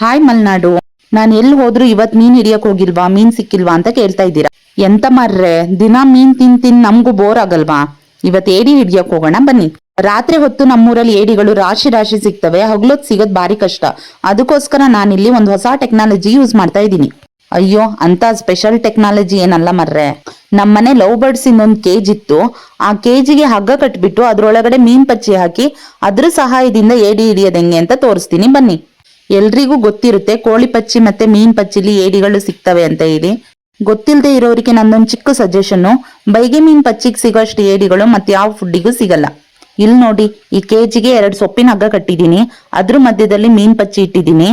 Hi Malnad. ನಾನು ಎಲ್ಲಿ ಹೋದ್ರು ಇವತ್ ಮೀನ್ ಹಿಡಿಯಕ್ ಹೋಗಿಲ್ವಾ? ಮೀನ್ ಸಿಕ್ಕಿಲ್ವಾ ಅಂತ ಕೇಳ್ತಾ ಇದ್ದೀರಾ. ಎಂತ ಮರ್ರೆ? ದಿನ ಮೀನ್ ತಿನ್ ತಿನ್ ನಮ್ಗೂ ಬೋರ್ ಆಗಲ್ವಾ? ಇವತ್ ಏಡಿ ಹಿಡಿಯಕ್ ಹೋಗೋಣ ಬನ್ನಿ. ರಾತ್ರಿ ಹೊತ್ತು ನಮ್ಮೂರಲ್ಲಿ ಏಡಿಗಳು ರಾಶಿ ರಾಶಿ ಸಿಗ್ತವೆ. ಹಗ್ಲೊತ್ ಸಿಗೋದ್ ಬಾರಿ ಕಷ್ಟ. ಅದಕ್ಕೋಸ್ಕರ ನಾನಿಲ್ಲಿ ಒಂದು ಹೊಸ ಟೆಕ್ನಾಲಜಿ ಯೂಸ್ ಮಾಡ್ತಾ ಇದ್ದೀನಿ. ಅಯ್ಯೋ ಅಂತ ಸ್ಪೆಷಲ್ ಟೆಕ್ನಾಲಜಿ ಏನಲ್ಲ ಮರ್ರೆ. ನಮ್ಮನೆ ಲವ್ ಬರ್ಡ್ಸ್ ಇನ್ನೊಂದು ಕೇಜ್ ಇತ್ತು. ಆ ಕೇಜಿಗೆ ಹಗ್ಗ ಕಟ್ಬಿಟ್ಟು ಅದ್ರೊಳಗಡೆ ಮೀನ್ ಪಚ್ಚಿ ಹಾಕಿ ಅದ್ರ ಸಹಾಯದಿಂದ ಏಡಿ ಹಿಡಿಯೋದ್ ಹೆಂಗೆ ಅಂತ ತೋರಿಸ್ತೀನಿ. ಬನ್ನಿ. ಎಲ್ರಿಗೂ ಗೊತ್ತಿರುತ್ತೆ, ಕೋಳಿ ಪಚ್ಚಿ ಮತ್ತೆ ಮೀನ್ ಪಚ್ಚಿಲಿ ಏಡಿಗಳು ಸಿಗ್ತವೆ ಅಂತ ಹೇಳಿ. ಗೊತ್ತಿಲ್ಲದೆ ಇರೋರಿಗೆ ನಂದೊಂದು ಚಿಕ್ಕ ಸಜೆಷನ್ ಬೈಗೆ ಮೀನ್ ಪಚ್ಚಿಗೆ ಸಿಗೋಷ್ಟು ಏಡಿಗಳು ಮತ್ತೆ ಯಾವ ಫುಡ್ಡಿಗೂ ಸಿಗಲ್ಲ. ಇಲ್ಲಿ ನೋಡಿ, ಈ ಕೆಜಿಗೆ ಎರಡು ಸೊಪ್ಪಿನ ಹಗ್ಗ ಕಟ್ಟಿದೀನಿ ಅದ್ರ ಮಧ್ಯದಲ್ಲಿ ಮೀನ್ ಪಚ್ಚಿ ಇಟ್ಟಿದ್ದೀನಿ.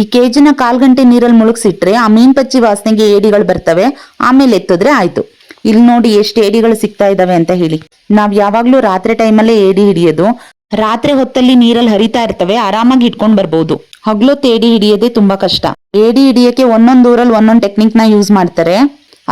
ಈ ಕೆಜಿನ ಕಾಲ್ ಗಂಟೆ ನೀರಲ್ಲಿ ಮುಳುಗಿಸಿಟ್ರೆ ಆ ಮೀನ್ ಪಚ್ಚಿ ವಾಸನೆಗೆ ಏಡಿಗಳು ಬರ್ತವೆ, ಆಮೇಲೆ ಎತ್ತಿದ್ರೆ ಆಯ್ತು. ಇಲ್ಲಿ ನೋಡಿ ಎಷ್ಟು ಏಡಿಗಳು ಸಿಗ್ತಾ ಇದಾವೆ ಅಂತ ಹೇಳಿ. ನಾವ್ ಯಾವಾಗ್ಲೂ ರಾತ್ರಿ ಟೈಮಲ್ಲೇ ಏಡಿ ಹಿಡಿಯೋದು ರಾತ್ರಿ ಹೊತ್ತಲ್ಲಿ ನೀರಲ್ಲಿ ಹರಿತಾ ಇರ್ತವೆ, ಆರಾಮಾಗಿ ಇಟ್ಕೊಂಡ್ ಬರ್ಬೋದು. ಹಗ್ಲೊತ್ತು ಏಡಿ ಹಿಡಿಯೋದೇ ತುಂಬಾ ಕಷ್ಟ. ಏಡಿ ಹಿಡಿಯಕ್ಕೆ ಒಂದೊಂದ್ ಊರಲ್ಲಿ ಒಂದೊಂದ್ ಟೆಕ್ನಿಕ್ನ ಯೂಸ್ ಮಾಡ್ತಾರೆ.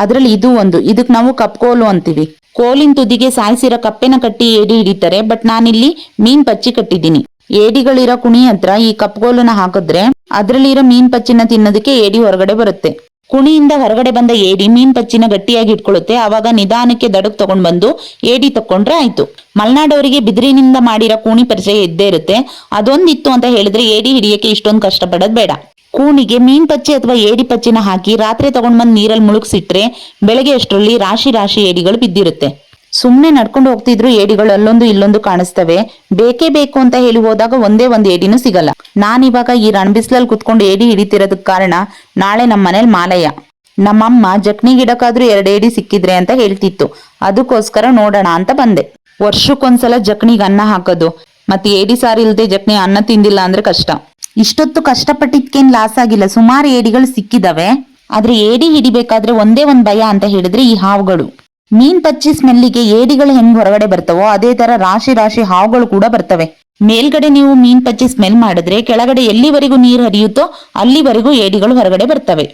ಅದ್ರಲ್ಲಿ ಇದು ಒಂದು. ಇದಕ್ ನಾವು ಕಪ್ಕೋಲು ಅಂತೀವಿ. ಕೋಲಿನ ತುದಿಗೆ ಸಾಯಿಸಿರೋ ಕಪ್ಪೆನ ಕಟ್ಟಿ ಏಡಿ ಹಿಡಿತಾರೆ, ಬಟ್ ನಾನಿಲ್ಲಿ ಮೀನ್ ಪಚ್ಚಿ ಕಟ್ಟಿದ್ದೀನಿ. ಏಡಿಗಳಿರೋ ಕುಣಿ ಹತ್ರ ಈ ಕಪ್ಗೋಲನ್ನ ಹಾಕಿದ್ರೆ, ಅದ್ರಲ್ಲಿರೋ ಮೀನ್ ಪಚ್ಚಿನ ತಿನ್ನೋದಕ್ಕೆ ಏಡಿ ಹೊರಗಡೆ ಬರುತ್ತೆ. ಕುಣಿಯಿಂದ ಹೊರಗಡೆ ಬಂದ ಏಡಿ ಮೀನ್ ಪಚ್ಚಿನ ಗಟ್ಟಿಯಾಗಿ ಇಟ್ಕೊಳ್ಳುತ್ತೆ. ಅವಾಗ ನಿಧಾನಕ್ಕೆ ದಡಕ್ ತಗೊಂಡ್ ಬಂದು ಏಡಿ ತಕೊಂಡ್ರೆ ಆಯ್ತು. ಮಲ್ನಾಡವರಿಗೆ ಬಿದಿರಿನಿಂದ ಮಾಡಿರೋ ಕೂಣಿ ಪರಿಚಯ ಇದ್ದೇ ಇರುತ್ತೆ. ಅದೊಂದಿತ್ತು ಅಂತ ಹೇಳಿದ್ರೆ ಏಡಿ ಹಿಡಿಯಕ್ಕೆ ಇಷ್ಟೊಂದು ಕಷ್ಟಪಡೋದ್ ಬೇಡ. ಕೂಣಿಗೆ ಮೀನ್ ಪಚ್ಚೆ ಅಥವಾ ಏಡಿ ಪಚ್ಚಿನ ಹಾಕಿ ರಾತ್ರಿ ತಗೊಂಡ್ ಬಂದ್ ನೀರಲ್ಲಿ ಮುಳುಗ್ಸಿಟ್ರೆ ಬೆಳಗ್ಗೆ ಅಷ್ಟರಲ್ಲಿ ರಾಶಿ ರಾಶಿ ಏಡಿಗಳು ಬಿದ್ದಿರುತ್ತೆ. ಸುಮ್ನೆ ನಡ್ಕೊಂಡು ಹೋಗ್ತಿದ್ರು ಏಡಿಗಳು, ಅಲ್ಲೊಂದು ಇಲ್ಲೊಂದು ಕಾಣಿಸ್ತವೆ. ಬೇಕೇ ಬೇಕು ಅಂತ ಹೇಳಿ ಹೋದಾಗ ಒಂದೇ ಒಂದು ಏಡಿನೂ ಸಿಗಲ್ಲ. ನಾನಿವಾಗ ಈ ರಣಬಿಸ್ಲಲ್ಲಿ ಕುತ್ಕೊಂಡು ಏಡಿ ಹಿಡಿತಿರೋದಕ್ಕೆ ಕಾರಣ ನಾಳೆ ನಮ್ಮ ಮನೇಲಿ ಮಾಲಯ್ಯ. ನಮ್ಮಮ್ಮ ಜಕ್ನಿ ಗಿಡಕ್ಕಾದ್ರೂ ಎರಡು ಏಡಿ ಸಿಕ್ಕಿದ್ರೆ ಅಂತ ಹೇಳ್ತಿತ್ತು. ಅದಕ್ಕೋಸ್ಕರ ನೋಡೋಣ ಅಂತ ಬಂದೆ. ವರ್ಷಕ್ಕೊಂದ್ಸಲ ಜಕ್ನಿಗೆ ಅನ್ನ ಹಾಕೋದು. ಮತ್ತೆ ಏಡಿ ಸಾರಿ ಇಲ್ದೆ ಜಕ್ನಿ ಅನ್ನ ತಿಂದಿಲ್ಲ ಅಂದ್ರೆ ಕಷ್ಟ. ಇಷ್ಟೊತ್ತು ಕಷ್ಟಪಟ್ಟಿದ್ಕೇನ್ ಲಾಸ್ ಆಗಿಲ್ಲ. ಸುಮಾರು ಏಡಿಗಳು ಸಿಕ್ಕಿದವೆ. ಆದ್ರೆ ಏಡಿ ಹಿಡಿಬೇಕಾದ್ರೆ ಒಂದೇ ಒಂದ್ ಭಯ ಅಂತ ಹೇಳಿದ್ರೆ ಈ ಹಾವುಗಳು. ಮೀನ್ ಪಚ್ಚಿ ಸ್ಮೆಲ್ಲಿಗೆ ಏಡಿಗಳು ಹೆಂಗ್ ಹೊರಗಡೆ ಬರ್ತವೋ ಅದೇ ತರ ರಾಶಿ ರಾಶಿ ಹಾವುಗಳು ಕೂಡ ಬರ್ತವೆ. ಮೇಲ್ಗಡೆ ನೀವು ಮೀನ್ ಪಚ್ಚಿ ಸ್ಮೆಲ್ ಮಾಡಿದ್ರೆ ಕೆಳಗಡೆ ಎಲ್ಲಿವರೆಗೂ ನೀರು ಹರಿಯುತ್ತೋ ಅಲ್ಲಿವರೆಗೂ ಏಡಿಗಳು ಹೊರಗಡೆ ಬರ್ತವೆ.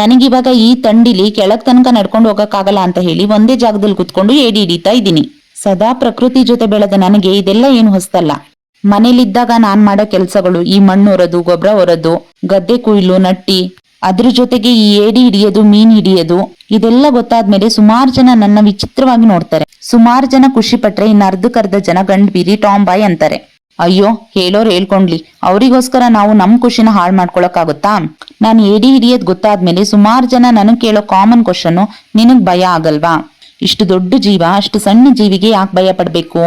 ನನಗಿವಾಗ ಈ ತಂಡಿಲಿ ಕೆಳಗ್ ತನಕ ನಡ್ಕೊಂಡು ಹೋಗಕ್ಕಾಗಲ್ಲ ಅಂತ ಹೇಳಿ ಒಂದೇ ಜಾಗದಲ್ಲಿ ಕುತ್ಕೊಂಡು ಏಡಿ ಹಿಡಿತಾ ಇದ್ದೀನಿ. ಸದಾ ಪ್ರಕೃತಿ ಜೊತೆ ಬೆಳೆದ ನನಗೆ ಇದೆಲ್ಲ ಏನು ಹೊಸ್ತಲ್ಲ. ಮನೇಲಿದ್ದಾಗ ನಾನ್ ಮಾಡೋ ಕೆಲ್ಸಗಳು ಈ ಮಣ್ಣು ಹೊರದು ಗೊಬ್ಬರ ಹೊರದು ಗದ್ದೆ ಕುಯ್ಲು, ನಟ್ಟಿ ಅದ್ರ ಜೊತೆಗೆ ಈ ಏಡಿ ಹಿಡಿಯೋದು, ಮೀನ್ ಹಿಡಿಯೋದು, ಇದೆಲ್ಲ ಗೊತ್ತಾದ್ಮೇಲೆ ಸುಮಾರು ಜನ ನನ್ನ ವಿಚಿತ್ರವಾಗಿ ನೋಡ್ತಾರೆ. ಸುಮಾರು ಜನ ಖುಷಿ ಪಟ್ರೆ ಇನ್ನು ಅರ್ಧಕ್ಕರ್ಧ ಜನ ಗಂಡ್ ಬೀರಿ ಟಾಮ್ ಬಾಯ್ ಅಂತಾರೆ. ಅಯ್ಯೋ, ಹೇಳೋರ್ ಹೇಳ್ಕೊಂಡ್ಲಿ. ಅವರಿಗೋಸ್ಕರ ನಾವು ನಮ್ ಖುಷಿನ ಹಾಳು ಮಾಡ್ಕೊಳಕ್ಕಾಗುತ್ತಾ? ನಾನು ಏಡಿ ಹಿಡಿಯೋದ್ ಗೊತ್ತಾದ್ಮೇಲೆ ಸುಮಾರು ಜನ ನನಗ್ ಕೇಳೋ ಕಾಮನ್ ಕ್ವಶನ್ ನಿನಗ್ ಭಯ ಆಗಲ್ವಾ? ಇಷ್ಟು ದೊಡ್ಡ ಜೀವ, ಅಷ್ಟು ಸಣ್ಣ ಜೀವಿಗೆ ಯಾಕೆ ಭಯ ಪಡ್ಬೇಕು?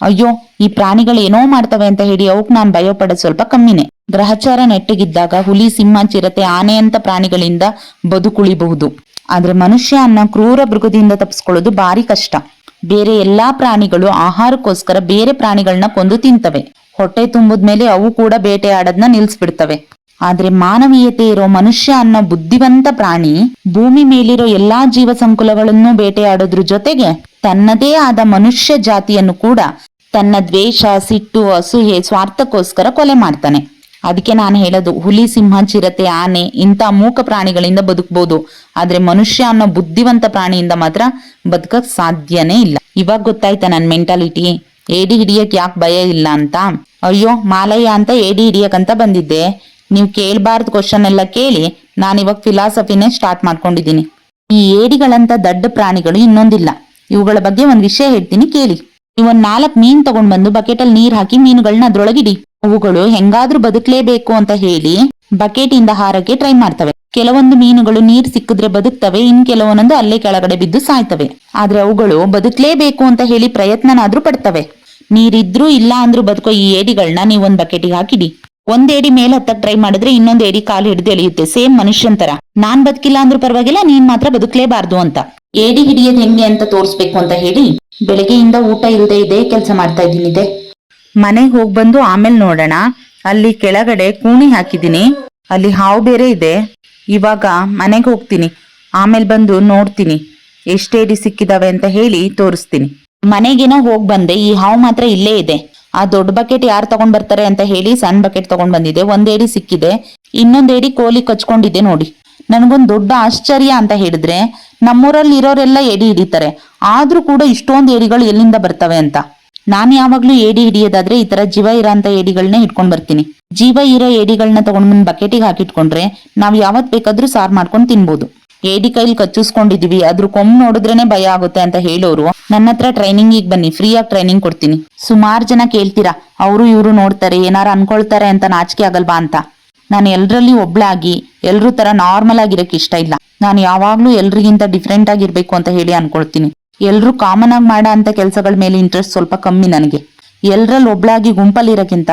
ಅಯ್ಯೋ, ಈ ಪ್ರಾಣಿಗಳು ಏನೋ ಮಾಡ್ತವೆ ಅಂತ ಹೇಳಿ ಅವಕ್ ನಾನ್ ಭಯ ಸ್ವಲ್ಪ ಕಮ್ಮಿನೇ. ಗ್ರಹಚಾರ ನೆಟ್ಟಿಗಿದ್ದಾಗ ಹುಲಿ, ಸಿಂಹ, ಚಿರತೆ, ಆನೆ ಅಂತ ಪ್ರಾಣಿಗಳಿಂದ ಬದುಕುಳಿಬಹುದು. ಆದ್ರೆ ಮನುಷ್ಯ ಅನ್ನ ಕ್ರೂರ ಮೃಗದಿಂದ ತಪ್ಪಿಸ್ಕೊಳ್ಳೋದು ಭಾರಿ ಕಷ್ಟ. ಬೇರೆ ಎಲ್ಲಾ ಪ್ರಾಣಿಗಳು ಆಹಾರಕ್ಕೋಸ್ಕರ ಬೇರೆ ಪ್ರಾಣಿಗಳನ್ನ ಕೊಂದು ತಿಂತವೆ. ಹೊಟ್ಟೆ ತುಂಬಿದ್ಮೇಲೆ ಅವು ಕೂಡ ಬೇಟೆಯಾಡೋದ್ನ ನಿಲ್ಸ್ಬಿಡ್ತವೆ. ಆದ್ರೆ ಮಾನವೀಯತೆ ಇರೋ ಮನುಷ್ಯ ಅನ್ನೋ ಬುದ್ಧಿವಂತ ಪ್ರಾಣಿ ಭೂಮಿ ಮೇಲಿರೋ ಎಲ್ಲಾ ಜೀವ ಸಂಕುಲಗಳನ್ನು ಬೇಟೆಯಾಡೋದ್ರ ಜೊತೆಗೆ ತನ್ನದೇ ಆದ ಮನುಷ್ಯ ಜಾತಿಯನ್ನು ಕೂಡ ತನ್ನ ದ್ವೇಷ, ಸಿಟ್ಟು ಅಸೂಹೆ ಸ್ವಾರ್ಥಕ್ಕೋಸ್ಕರ ಕೊಲೆ ಮಾಡ್ತಾನೆ. ಅದಕ್ಕೆ ನಾನು ಹೇಳೋದು, ಹುಲಿ, ಸಿಂಹ, ಚಿರತೆ, ಆನೆ ಇಂಥ ಮೂಕ ಪ್ರಾಣಿಗಳಿಂದ ಬದುಕ್ಬೋದು. ಆದ್ರೆ ಮನುಷ್ಯ ಅನ್ನೋ ಬುದ್ಧಿವಂತ ಪ್ರಾಣಿಯಿಂದ ಮಾತ್ರ ಬದುಕಕ್ ಸಾಧ್ಯನೇ ಇಲ್ಲ. ಇವಾಗ ಗೊತ್ತಾಯ್ತಾ ನನ್ನ ಮೆಂಟಾಲಿಟಿ ಏಡಿ ಹಿಡಿಯಕ್ ಯಾಕೆ ಭಯ ಇಲ್ಲ ಅಂತ? ಅಯ್ಯೋ, ಮಾಲಯ್ಯ ಅಂತ ಏಡಿ ಹಿಡಿಯಕಂತ ಬಂದಿದ್ದೆ. ನೀವು ಕೇಳಬಾರ್ದು ಕ್ವಶನ್ ಎಲ್ಲ ಕೇಳಿ ನಾನಿವಾಗ ಫಿಲಾಸಫಿನೇ ಸ್ಟಾರ್ಟ್ ಮಾಡ್ಕೊಂಡಿದ್ದೀನಿ. ಈ ಏಡಿಗಳಂತ ದಡ್ಡ ಪ್ರಾಣಿಗಳು ಇನ್ನೊಂದಿಲ್ಲ. ಇವುಗಳ ಬಗ್ಗೆ ಒಂದ್ ವಿಷಯ ಹೇಳ್ತೀನಿ, ಕೇಳಿ. ಇವನ್ ನಾಲ್ಕ್ ಮೀನ್ ತಗೊಂಡ್ ಬಂದು ಬಕೆಟ್ ಅಲ್ಲಿ ನೀರ್ ಹಾಕಿ ಮೀನುಗಳನ್ನ ಅದ್ರೊಳಗಿಡಿ. ಅವುಗಳು ಹೆಂಗಾದ್ರೂ ಬದುಕ್ಲೇಬೇಕು ಅಂತ ಹೇಳಿ ಬಕೆಟ್ ಇಂದ ಹಾರಕ್ಕೆ ಟ್ರೈ ಮಾಡ್ತವೆ. ಕೆಲವೊಂದು ಮೀನುಗಳು ನೀರ್ ಸಿಕ್ಕಿದ್ರೆ ಬದುಕ್ತವೆ, ಇನ್ ಕೆಲವೊಂದೊಂದು ಅಲ್ಲೇ ಕೆಳಗಡೆ ಬಿದ್ದು ಸಾಯ್ತವೆ. ಆದ್ರೆ ಅವುಗಳು ಬದುಕ್ಲೇಬೇಕು ಅಂತ ಹೇಳಿ ಪ್ರಯತ್ನನಾದ್ರೂ ಪಡ್ತವೆ. ನೀರಿದ್ರೂ ಇಲ್ಲ ಅಂದ್ರೂ ಬದುಕೋ ಈ ಏಡಿಗಳನ್ನ ನೀವೊಂದ್ ಬಕೆಟ್ ಬಕೆಟಿಗೆ ಹಾಕಿಡಿ. ಒಂದ್ ಏಡಿ ಹತ್ತ ಹತ್ತಕ್ ಟ್ರೈ ಮಾಡಿದ್ರೆ ಇನ್ನೊಂದ್ ಏಡಿ ಕಾಲು ಹಿಡಿದು ಎಳೆಯುತ್ತೆ. ಸೇಮ್ ಮನುಷ್ಯನ್ ತರ. ನಾನ್ ಬದುಕಿಲ್ಲ ಅಂದ್ರೂ ಪರವಾಗಿಲ್ಲ, ನೀನ್ ಮಾತ್ರ ಬದುಕ್ಲೇಬಾರ್ದು ಅಂತ. ಏಡಿ ಹಿಡಿಯೋದ್ ಹೆಂಗೆ ಅಂತ ತೋರ್ಸ್ಬೇಕು ಅಂತ ಹೇಳಿ ಬೆಳಗ್ಗೆಯಿಂದ ಊಟ ಇಲ್ಲದೆ ಇದೆ ಕೆಲಸ ಮಾಡ್ತಾ ಇದ್ದೀನಿ ಇದೆ ಮನೆಗೆ ಹೋಗಿ ಬಂದು ಆಮೇಲೆ ನೋಡೋಣ. ಅಲ್ಲಿ ಕೆಳಗಡೆ ಕೂಣಿ ಹಾಕಿದ್ದೀನಿ. ಅಲ್ಲಿ ಹಾವು ಬೇರೆ ಇದೆ. ಇವಾಗ ಮನೆಗೆ ಹೋಗ್ತೀನಿ. ಆಮೇಲೆ ಬಂದು ನೋಡ್ತೀನಿ. ಎಷ್ಟೇಡಿ ಸಿಕ್ಕಿದಾವೆ ಅಂತ ಹೇಳಿ ತೋರಿಸ್ತೀನಿ. ಮನೆಗೇನೋ ಹೋಗ್ ಬಂದೆ. ಈ ಹಾವು ಮಾತ್ರ ಇಲ್ಲೇ ಇದೆ. ಆ ದೊಡ್ಡ ಬಕೆಟ್ ಯಾರು ತಗೊಂಡ್ ಬರ್ತಾರೆ ಅಂತ ಹೇಳಿ ಸಣ್ಣ ಬಕೆಟ್ ತಗೊಂಡ್ ಬಂದಿದೆ. ಒಂದೇಡಿ ಸಿಕ್ಕಿದೆ. ಇನ್ನೊಂದ್ ಏಡಿ ಕೋಲಿ ಕಚ್ಕೊಂಡಿದೆ ನೋಡಿ. ನನಗೊಂದ್ ದೊಡ್ಡ ಆಶ್ಚರ್ಯ ಅಂತ ಹೇಳಿದ್ರೆ, ನಮ್ಮೂರಲ್ಲಿ ಇರೋರೆಲ್ಲ ಎಡಿ ಹಿಡಿತಾರೆ. ಆದ್ರೂ ಕೂಡ ಇಷ್ಟೊಂದು ಏಡಿಗಳು ಎಲ್ಲಿಂದ ಬರ್ತವೆ ಅಂತ. ನಾನ್ ಯಾವಾಗ್ಲೂ ಏಡಿ ಹಿಡಿಯೋದಾದ್ರೆ ಈ ತರ ಜೀವ ಇರೋ ಅಂತ ಏಡಿಗಳನ್ನೇ ಇಟ್ಕೊಂಡ್ ಬರ್ತೀನಿ. ಜೀವ ಇರೋ ಏಡಿಗಳನ್ನ ತಗೊಂಡ್ ಬಂದ್ ಬಕೆಟಿಗೆ ಹಾಕಿಟ್ಕೊಂಡ್ರೆ ನಾವ್ ಯಾವತ್ ಬೇಕಾದ್ರೂ ಸಾರ್ ಮಾಡ್ಕೊಂಡ್ ತಿನ್ಬೋದು. ಏಡಿ ಕೈಲಿ ಕಚ್ಚಿಸ್ಕೊಂಡಿದೀವಿ ಅದ್ರ ಕೊಮ್ ನೋಡಿದ್ರೇನೆ ಭಯ ಆಗುತ್ತೆ ಅಂತ ಹೇಳೋರು, ನನ್ನ ಹತ್ರ ಟ್ರೈನಿಂಗ್ ಬನ್ನಿ ಫ್ರೀ ಆಗಿ ಟ್ರೈನಿಂಗ್ ಕೊಡ್ತೀನಿ. ಸುಮಾರು ಜನ ಕೇಳ್ತೀರಾ, ಅವರು ಇವರು ನೋಡ್ತಾರೆ, ಏನಾರ ಅನ್ಕೊಳ್ತಾರೆ ಅಂತ ನಾಚಿಕೆ ಆಗಲ್ವಾ ಅಂತ? ನಾನು ಎಲ್ರಲ್ಲಿ ಒಬ್ಳಾಗಿ, ಎಲ್ರೂ ತರ ನಾರ್ಮಲ್ ಆಗಿರಕ್ ಇಷ್ಟ ಇಲ್ಲ. ನಾನು ಯಾವಾಗ್ಲೂ ಎಲ್ರಿಗಿಂತ ಡಿಫ್ರೆಂಟ್ ಆಗಿರ್ಬೇಕು ಅಂತ ಹೇಳಿ ಅನ್ಕೊಳ್ತೀನಿ. ಎಲ್ರು ಕಾಮನ್ ಆಗಿ ಮಾಡ ಅಂತ ಕೆಲಸಗಳ ಮೇಲೆ ಇಂಟ್ರೆಸ್ಟ್ ಸ್ವಲ್ಪ ಕಮ್ಮಿ ನನಗೆ. ಎಲ್ರಲ್ಲಿ ಒಬ್ಳಾಗಿ ಗುಂಪಲ್ಲಿ ಇರಕ್ಕಿಂತ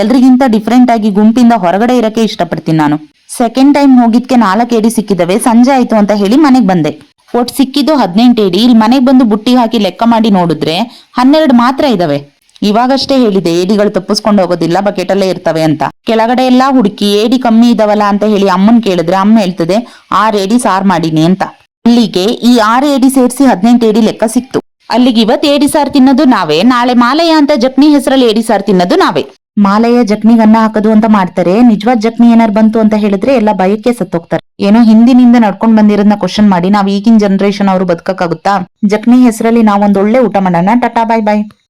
ಎಲ್ರಿಗಿಂತ ಡಿಫ್ರೆಂಟ್ ಆಗಿ ಗುಂಪಿಂದ ಹೊರಗಡೆ ಇರಕ್ಕೆ ಇಷ್ಟಪಡ್ತೀನಿ ನಾನು. ಸೆಕೆಂಡ್ ಟೈಮ್ ಹೋಗಿದ್ಕೆ ನಾಲ್ಕು ಏಡಿ ಸಿಕ್ಕಿದವೆ, ಸಂಜೆ ಆಯ್ತು ಅಂತ ಹೇಳಿ ಮನೆಗ್ ಬಂದೆ. ಒಟ್ ಸಿಕ್ಕಿದ್ದು ಹದಿನೆಂಟು ಏಡಿ ಇಲ್ಲಿ ಮನೆಗ್ ಬಂದು ಬುಟ್ಟಿ ಹಾಕಿ ಲೆಕ್ಕ ಮಾಡಿ ನೋಡಿದ್ರೆ ಹನ್ನೆರಡು ಮಾತ್ರ ಇದಾವೆ. ಇವಾಗಷ್ಟೇ ಹೇಳಿದೆ, ಏಡಿಗಳು ತಪ್ಪಿಸ್ಕೊಂಡು ಹೋಗೋದಿಲ್ಲ, ಬಕೆಟಲ್ಲೇ ಇರ್ತವೆ ಅಂತ. ಕೆಳಗಡೆ ಎಲ್ಲಾ ಹುಡುಕಿ, ಏಡಿ ಕಮ್ಮಿ ಇದಾವಲ್ಲ ಅಂತ ಹೇಳಿ ಅಮ್ಮನ್ ಕೇಳಿದ್ರೆ ಅಮ್ಮ ಹೇಳ್ತದೆ, ಆರ್ ಏಡಿ ಸಾರ್ ಮಾಡೀನಿ ಅಂತ. ಅಲ್ಲಿಗೆ ಈ ಆರ್ ಏಡಿ ಸೇರಿಸಿ ಹದಿನೆಂಟು ಏಡಿ ಲೆಕ್ಕ ಸಿಕ್ತು. ಅಲ್ಲಿಗೆ ಇವತ್ ಏಡಿ ಸಾರ್ ತಿನ್ನೋದು ನಾವೇ, ನಾಳೆ ಮಾಲಯ ಅಂತ ಜಕ್ನಿ ಹೆಸರಲ್ಲಿ ಏಡಿ ಸಾರ್ ತಿನ್ನೋದು ನಾವೇ. ಮಾಲಯ ಜಕ್ನಿಗೆ ಅನ್ನ ಹಾಕೋದು ಅಂತ ಮಾಡ್ತಾರೆ ನಿಜವಾದ ಜಕ್ನಿ ಏನಾರು ಬಂತು ಅಂತ ಹೇಳಿದ್ರೆ ಎಲ್ಲ ಭಯಕ್ಕೆ ಸತ್ತೋಗ್ತಾರೆ. ಏನೋ ಹಿಂದಿನಿಂದ ನಡ್ಕೊಂಡ್ ಬಂದಿರೋದನ್ನ ಕ್ವಶನ್ ಮಾಡಿ ನಾವ್ ಈಗಿನ ಜನರೇಷನ್ ಅವರು ಬದುಕಕ್ಕಾಗುತ್ತಾ? ಜಕ್ನಿ ಹೆಸರಲ್ಲಿ ನಾವೊಂದ್ ಒಳ್ಳೆ ಊಟ ಮಾಡೋಣ, ಟಟಾ, ಬಾಯ್ ಬಾಯ್.